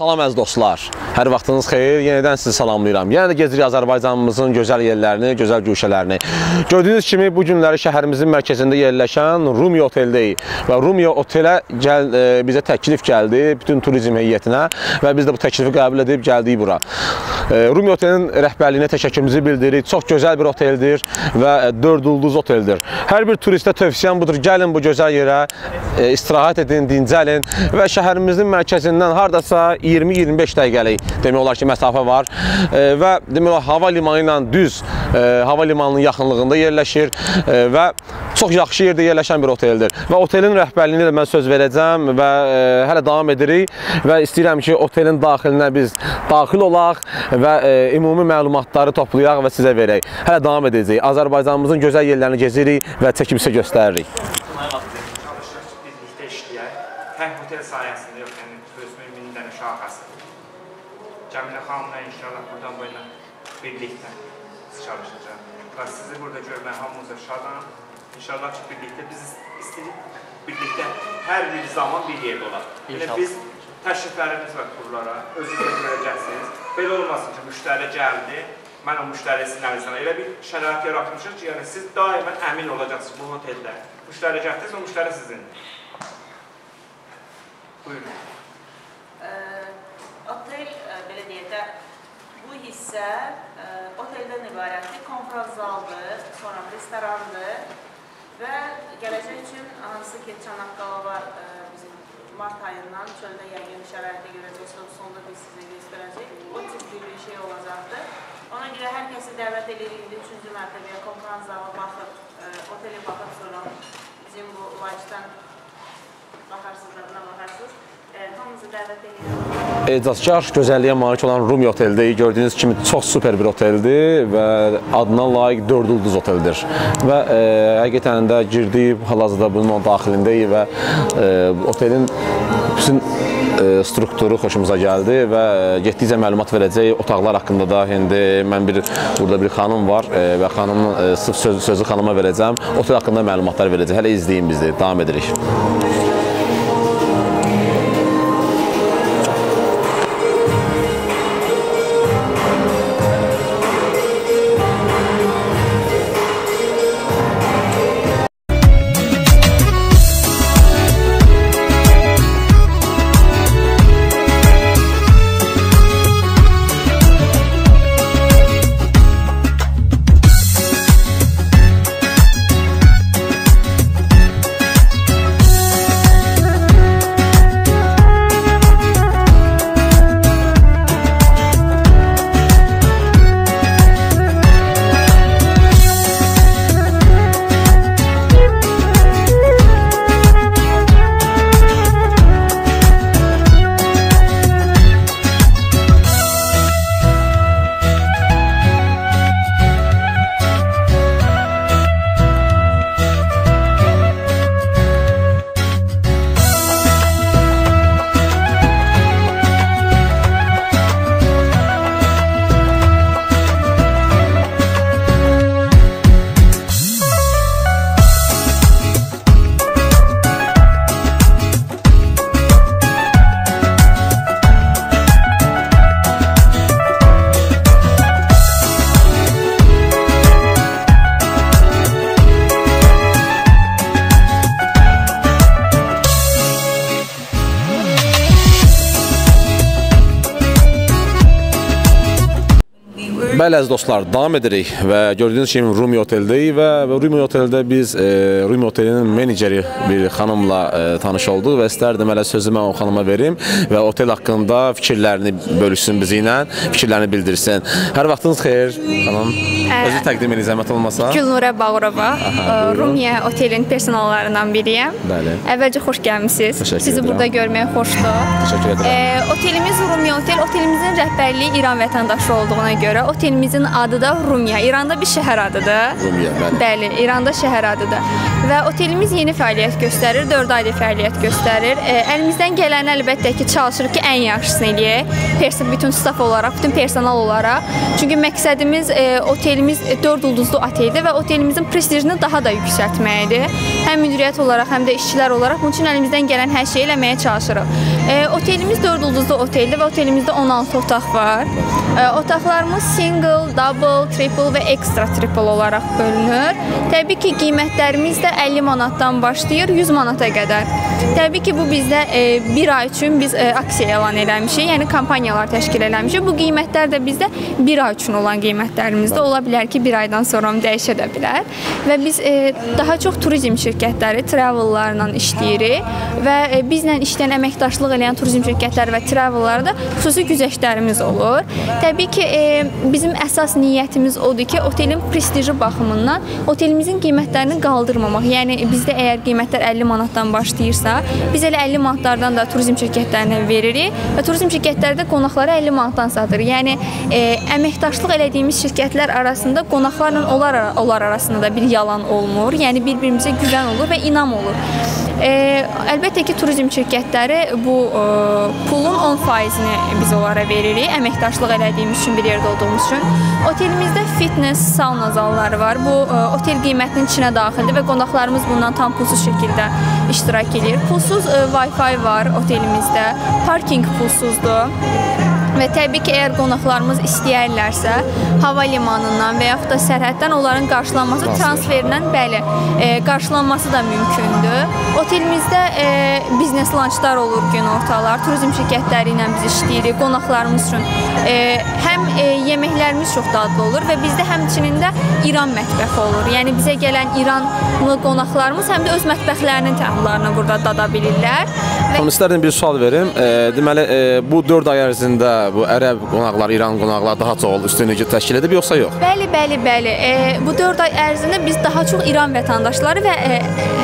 Salam əziz dostlar. Hər vaxtınız xeyir. Yenidən sizi salamlayıram. Yenə də gezirik Azərbaycanımızın gözəl yerlərini, gözəl güşələrini. Gördüyünüz kimi bu günləri şəhərimizin mərkəzində yerləşən Rumi oteldəyik və Rumi otelə gəl, e, bizə təklif gəldi bütün turizm heyətinə və biz də bu təklifi qəbul edib gəldik bura. Rumi otelin rəhbərliyinə təşəkkürümüzü bildiririk. Çox gözəl bir oteldir və 4 ulduz oteldir. Hər bir turistə tövsiyəm budur. Gəlin bu gözəl yerə e, istirahət edin, dincəlin və şəhərimizin mərkəzindən hardasa 20-25 dəqiqəlik demək olar ki, məsafə var e, və demək olar hava limanı ilə düz e, hava limanının yaxınlığında yerləşir və çox yaxşı yerdə yerləşən bir oteldir. Və otelin rəhbərliyinə də mən söz verəcəm və hələ davam edirik və istəyirəm ki, otelin daxilinə biz daxil olaq və e, ümumi məlumatları toplayaq və sizə verək. Hələ davam edəcəyik. Azərbaycanımızın gözəl yerlərini gezirik və çəkib sizə göstəririk. Tək hotel sayəsində yox, yəni turizmin min dənə şaxəsi. Cəmilə xanımla inşallah buradan bu ilə birlikdə çalışacaq. Və sizi burada görmək hamımıza şadam. İnşallah ki, birlikdə biz istəyirik birlikdə hər bir zaman bir yerdə olaq. Yəni biz təşriflərimiz var turlara, özünüz görəcəksiniz. Belə olmasın ki, müştəri gəldi, mən o müştəri sizin əlinizdən elə bir şərait yaratmışıq ki, yəni siz daimən əmin olacaqsınız bu oteldə. Müştəri gəldiniz, o müştəri sizindir. Buyurun. Ə, Otel ə, belə deyək də bu hissə ə, oteldən ibarətdir, konfrans zaldır, sonra restorandır və gələcək üçün hansı ki Çanaqqala var bizim mart ayından çöldə yəqin şəraitə görəcəksiniz, sonda biz sizə göstərəcək. O tipli bir şey olacaqdır. Ona görə hər kəsi dəvət edirik indi 3-cü mərtəbəyə konfrans zala baxıb, ə, otelə baxıb sonra bizim bu life'dan baxarsınız, adına baxarsınız. Ə, Hamınızı dəvət edirəm. Ecazkar gözəlliyə malik olan Rumi oteldəyik. Gördüyünüz kimi çox super bir oteldir və adına layiq 4 ulduz oteldir. Və e, həqiqətən də girdik, hal-hazırda bunun daxilindəyik və e, otelin bütün e, strukturu xoşumuza gəldi və e, getdikcə məlumat verəcək otaqlar haqqında da indi mən bir burada bir xanım var e, və xanımın sırf söz, sözü xanıma verəcəm. Otel haqqında məlumatlar verəcək. Hələ izləyin bizi. Davam edirik. Bəli əziz dostlar, davam edirik və gördüyünüz kimi Rumi oteldəyik və Rumi oteldə biz e, Rumi otelinin meneceri bir xanımla e, tanış olduq və istərdim hələ sözü mən o xanıma verim və otel haqqında fikirlərini bölüşsün bizi ilə, fikirlərini bildirsin. Hər vaxtınız xeyir, xanım. Özü təqdim edin zəhmət olmasa. Gülnurə Bağırova, buyurun. Rumiyə otelin personallarından biriyəm. Bəli. Əvvəlcə xoş gəlmisiniz. Təşəkkür Sizi edirəm. burada görmək xoşdur. Təşəkkür edirəm. Ə, otelimiz Rumiyə otel. Otelimizin rəhbərliyi İran vətəndaşı olduğuna görə otelimiz otelimizin adı da Rumya. İranda bir şəhər adıdır. Rumiyə, bəli. Bəli, İranda şəhər adıdır. Və otelimiz yeni fəaliyyət göstərir, 4 aydır fəaliyyət göstərir. E, əlimizdən gələn əlbəttə ki, çalışırıq ki, ən yaxşısını eləyək. Person bütün staf olaraq, bütün personal olaraq. Çünki məqsədimiz e, otelimiz 4 ulduzlu oteldir və otelimizin prestijini daha da yüksəltməkdir. Həm müdiriyyət olaraq, həm də işçilər olaraq bunun üçün əlimizdən gələn hər şeyi eləməyə çalışırıq. E, otelimiz 4 ulduzlu oteldir və otelimizdə 16 otaq var. E, otaqlarımız single, double, triple və extra triple olaraq bölünür. Təbii ki, qiymətlərimiz də 50 manatdan başlayır 100 manata qədər. Təbii ki, bu bizdə e, bir ay üçün biz e, aksiya elan eləmişik, yəni kampaniyalar təşkil eləmişik. Bu qiymətlər də bizdə bir ay üçün olan qiymətlərimizdə ola bilər ki, bir aydan sonra dəyişə də bilər. Və biz e, daha çox turizm şirkətləri, travellarla işləyirik və e, bizlə işləyən əməkdaşlıq edən turizm şirkətləri və travellarda xüsusi güzəştlərimiz olur. Təbii ki, e, bizim əsas niyyətimiz odur ki, otelin prestiji baxımından otelimizin qiymətlərini qaldırmamaq. Yəni bizdə əgər qiymətlər 50 manatdan başlayırsa, biz elə 50 manatlardan da turizm şirkətlərinə veririk və turizm şirkətləri də qonaqlara 50 manatdan satır. Yəni e, əməkdaşlıq elədiyimiz şirkətlər arasında qonaqlarla onlar onlar arasında da bir yalan olmur. Yəni bir-birimizə güvən olur və inam olur. E, əlbəttə ki, turizm şirkətləri bu e, pulun 10%-ni biz onlara veririk, əməkdaşlıq elədiyimiz üçün bir yerdə olduğumuz üçün. Otelimizdə fitness, sauna zalları var. Bu e, otel qiymətinin içinə daxildir və qonaqlarımız bundan tam pulsuz şəkildə iştirak edir. Pulsuz e, Wi-Fi var otelimizdə. Parking pulsuzdur. Və təbii ki, əgər qonaqlarımız istəyərlərsə, hava limanından və yaxud da sərhəddən onların qarşılanması transferlə bəli, e, qarşılanması da mümkündür. Otelimizdə e, biznes lançlar olur günortalar, turizm şirkətləri ilə biz işləyirik qonaqlarımız üçün. E, həm e, yeməklərimiz çox dadlı olur və bizdə həmçinin də İran mətbəxi olur. Yəni bizə gələn İranlı qonaqlarımız həm də öz mətbəxlərinin təamlarını burada dada bilirlər. Və Xanım, istərdim bir sual verim. E, deməli, e, bu 4 ay ərzində bu ərəb qonaqlar, İran qonaqlar daha çox üstünlüyü təşkil edib yoxsa yox? Bəli, bəli, bəli. E, bu 4 ay ərzində biz daha çox İran vətəndaşları və e,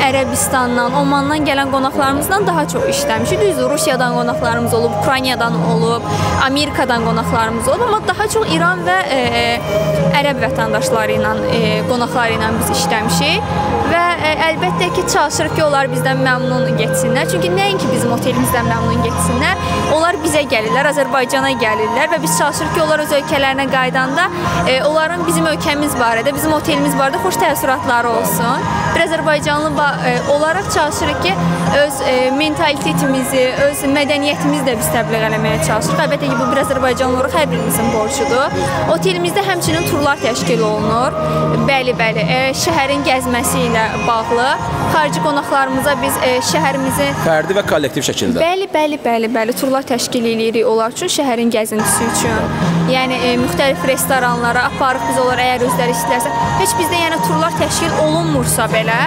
Ərəbistandan, Omandan gələn qonaqlarımızdan daha çox işləmişik. Düzdür, Rusiyadan qonaqlarımız olub, Ukraynadan olub, Amerikadan qonaqlarımız olub, amma daha çox İran və e, Ərəb vətəndaşları ilə, e, qonaqları ilə biz işləmişik və e, əlbəttə ki, çalışırıq ki, onlar bizdən məmnun getsinlər. Çünki nəinki bizim otelimizdən məmnun getsinlər, onlar bizə gəlirlər, Azərbaycana gəlirlər və biz çalışırıq ki, onlar öz ölkələrinə qaydanda e, onların bizim ölkəmiz barədə, bizim otelimiz barədə xoş təəssüratları olsun. Bir Azərbaycanlı ba- e, olaraq çalışırıq ki, öz e, mentalitetimizi, öz mədəniyyətimizi də biz təbliğ eləməyə çalışırıq. Əlbəttə ki, bu bir Azərbaycanlı olaraq hər birimizin borcudur. Otelimizdə həmçinin turlar təşkil olunur. Bəli, bəli, e, şəhərin gəzməsi ilə bağlı xarici qonaqlarımıza biz şəhərimizi Fərdi və kollektiv şəkildə. Bəli, bəli, bəli, bəli, turlar təşkil eləyirik onlar üçün, şəhərin gəzintisi üçün. Yəni e, müxtəlif restoranlara aparıb biz onlar əgər özləri istərsə, heç bizdə yəni turlar təşkil olunmursa belə,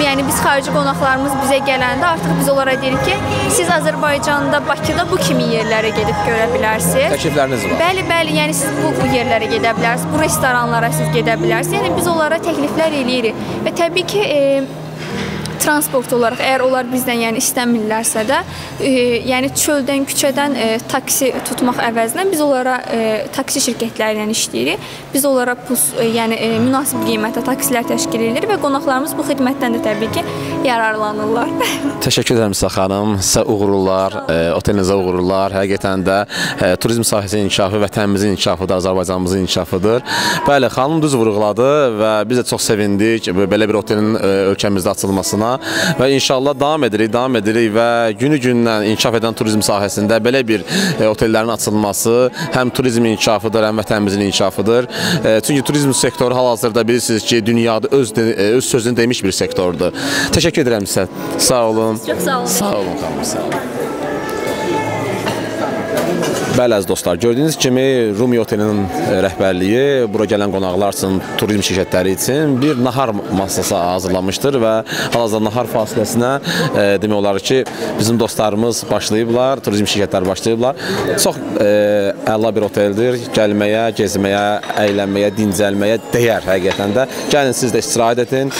yəni biz xarici qonaqlarımız bizə gələndə artıq biz onlara deyirik ki, siz Azərbaycanda, Bakıda bu kimi yerlərə gedib görə bilərsiniz. Təklifləriniz var. Bəli, bəli, yəni siz bu, bu yerlərə gedə bilərsiniz, bu restoranlara siz gedə bilərsiniz. Yəni biz onlara təkliflər eləyirik. Və təbii ki, e, transport olaraq əgər onlar bizdən yəni istəmirlərsə də, e, yəni çöldən, küçədən e, taksi tutmaq əvəzinə biz onlara e, taksi şirkətləri ilə işləyirik. Biz onlara pus, e, yəni e, münasib qiymətə taksilər təşkil edirik və qonaqlarımız bu xidmətdən də təbii ki, yararlanırlar. Təşəkkür edirəm sizə xanım. Sizə uğurlar, e, otelinizə uğurlar. Həqiqətən də e, turizm sahəsinin inkişafı vətənimizin inkişafıdır, Azərbaycanımızın inkişafıdır. Bəli, xanım düz vurğuladı və biz də çox sevindik belə bir otelin e, ölkəmizdə açılmasına və inşallah davam edirik, davam edirik və günü-gündən inkişaf edən turizm sahəsində belə bir e, otellərin açılması həm turizmin inkişafıdır, həm vətənimizin inkişafıdır. E, çünki turizm sektoru hal-hazırda bilirsiniz ki, dünyada öz e, öz sözünü demiş bir sektordur. Təşəkkür edirəm sizə. Sağ olun. Çox sağ olun. Sağ olun xanım, sağ olun. Bəli əziz dostlar, gördüyünüz kimi Rumi otelinin e, rəhbərliyi bura gələn qonaqlar üçün, turizm şirkətləri üçün bir nahar masası hazırlamışdır və hal-hazırda nahar fasiləsinə e, demək olar ki, bizim dostlarımız başlayıblar, turizm şirkətləri başlayıblar. Çox e, əla bir oteldir. Gəlməyə, gezməyə, əylənməyə, dincəlməyə dəyər həqiqətən də. Gəlin siz də istirahət edin.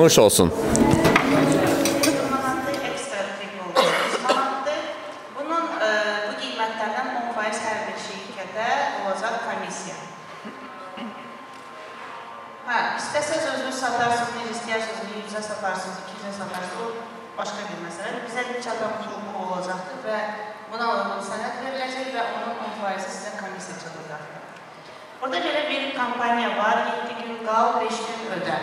Nuş olsun. Ekstra triple 100 manatdır. Bunun e, bu qiymətlərdən 10% hər bir şirkətə olacaq komissiya. İstəsəz özünüz satarsınız, necə istəyirsiniz, 100-ə satarsınız, 200-ə satarsınız, o başqa bir məsələdir. Bizə çatan hüququ olacaqdır və buna uyğun sənəd veriləcək və onun 10% sizə komissiya çıxacaqdır. Burada belə bir kampaniya var, 7 gün qal, 5 gün ödə.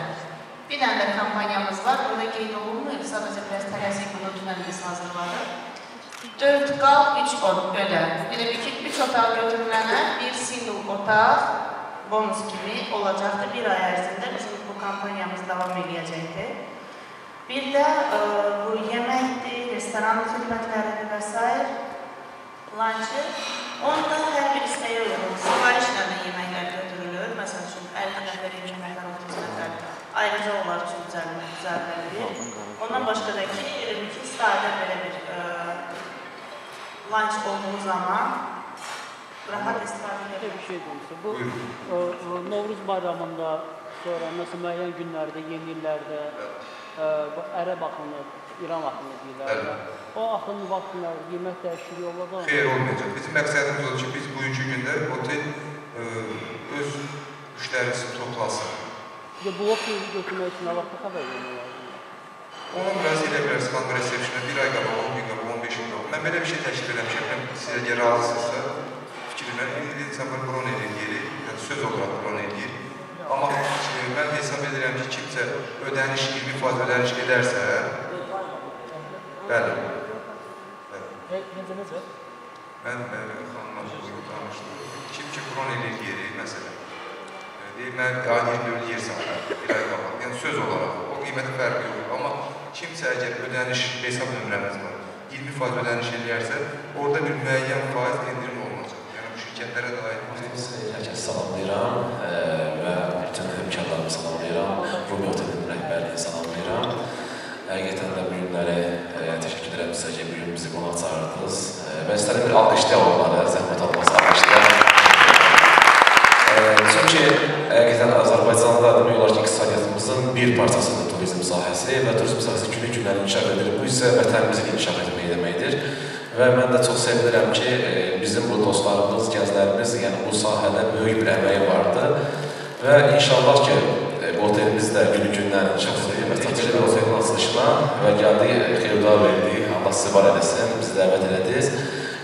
Bir dənə də kampaniyamız var, burada qeyd olunmuyor, sadəcə biraz tələsik bunu dünən biz hazırladıq. 4 qal, 3 ödə. Belə bir ki, 3 otaq götürülənə bir single otaq bonus kimi olacaqdır. Bir ay ərzində bizim bu kampaniyamız davam edəcəkdir. Bir də ə, bu yeməkdir, restoran xidmətləridir və s. Lançı. Onda hər bir istəyə uyğun sifarişlə də yeməklər götürülür. Məsəl üçün 50 nəfər yeməklər, 30 nəfər ayrıca onlar üçün düzəlmə düzəldilir. Ondan başqa da ki, elə ki, sadə belə bir ə, lunch olduğu zaman rahat istifadə Bir edebilir. şey demiştim. Bu o, o, Novruz bayramında sonra nasıl müəyyən günlərdə, yeni illərdə e, bu ərəb axını, İran axını deyirlər. Bəli. O axın vaxtında yemək dəyişikliyi olacaq. Xeyr olmayacaq. Bizim məqsədimiz odur ki, biz bugünkü gündə otel ə, öz müştərisini toplasın. Ya blok yeri götürmək üçün nə vaxtda xəbər vermək lazımdır? Ona müraciət edə bilərsiniz konqres receptionə bir ay qabaq, 10 gün qabaq, 15 gün qabaq. Mən belə bir şey təklif eləmişəm. Sizə əgər razısınızsa, fikrimə indi insanlar bron edir yeri, yəni söz olaraq bron edir. Amma e, mən hesab edirəm ki, kimsə ödəniş 20% ödəniş edərsə, bəli. bəli. Necə necə? Mən e, xanımla bugün danışdım. Kim ki bron edir yeri, məsələn, e, deyir, mən ay 24 yer satıram, bir ay qabaq. Yəni söz olaraq, o qiyməti fərqi yoxdur. Amma kimsə əgər ödəniş hesab nömrəmiz var, 20% ödəniş eləyərsə, orada bir müəyyən faiz endirim olunacaq. Yəni bu şirkətlərə də aid Hər kəs salamlayıram və bütün həmkarlarımı salamlayıram. Rumi Otelin rəhbərliyini salamlayıram. Həqiqətən də bu günləri təşəkkür edirəm sizə ki, bu gün bizi qonaq çağırdınız. Və istərəm bir alqışlayaq onları, zəhmət olmasa alqışlayaq. Çünki həqiqətən Azərbaycanda demək olar ki, iqtisadiyyatımızın bir parçasıdır turizm sahəsi və turizm sahəsi günü-gündən inkişaf edir. Bu isə vətənimizin inkişaf etməyi deməkdir. Və mən də çox sevinirəm ki, e, bizim bu dostlarımız, gənclərimiz, yəni bu sahədə böyük bir əməyi vardı. Və inşallah ki, e, bu otelimiz də günü-gündən inkişaf edir və çatışlı bir otelin açılışına və gəldi, e, xeyirda verdi, Allah sizi var eləsin, bizi dəvət elədiniz.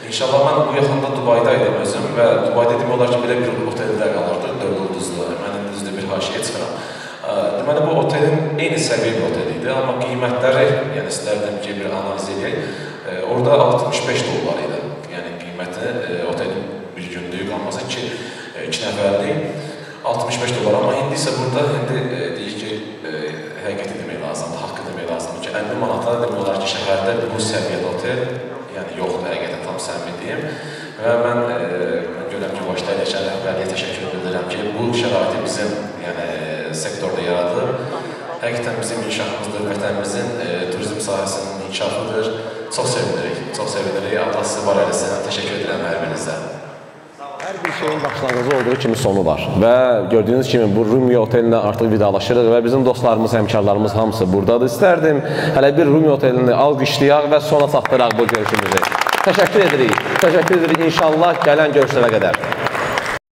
İnşallah mən bu yaxında Dubayda idim özüm və Dubayda demək olar ki, belə bir oteldə qalırdı, dörd ulduzlu. Mən indi düzdür bir haşiyə çıxıram. Deməli bu otelin eyni səviyyə bir otel idi, amma qiymətləri, yəni istərdim ki, bir analiz edək. Ə, Orada 65 dollar idi. Yəni qiyməti ə, otelin bir günlük qalması ki, 2 nəfərlik 65 dollar, amma indi isə burada indi ə, deyir ki, ə, həqiqəti demək lazımdır, haqqı demək lazımdır ki, 50 manata demək olar ki, şəhərdə bu səviyyədə otel, yəni yoxdur həqiqətən tam səmimi deyim. Və mən e, görürəm ki, başda əyləşən rəhbərliyə təşəkkür edirəm ki, bu şəraiti bizim yəni e, sektorda yaradıb. Həqiqətən bizim inkişafımızdır, vətənimizin e, turizm sahəsinin inkişafıdır. Çox sevinirik, çox sevinirik. Allah sizi var eləsin. Təşəkkür edirəm hər birinizə. Hər bir şeyin başlanğıcı olduğu kimi sonu var. Və gördüyünüz kimi bu Rumia otelinlə artıq vidalaşırıq və bizim dostlarımız, həmkarlarımız hamısı burdadır. İstərdim hələ bir Rumia otelini alqışlayaq və sona çatdıraq bu görüşümüzü. Təşəkkür edirik. Təşəkkür edirik inşallah gələn görüşlərə qədər.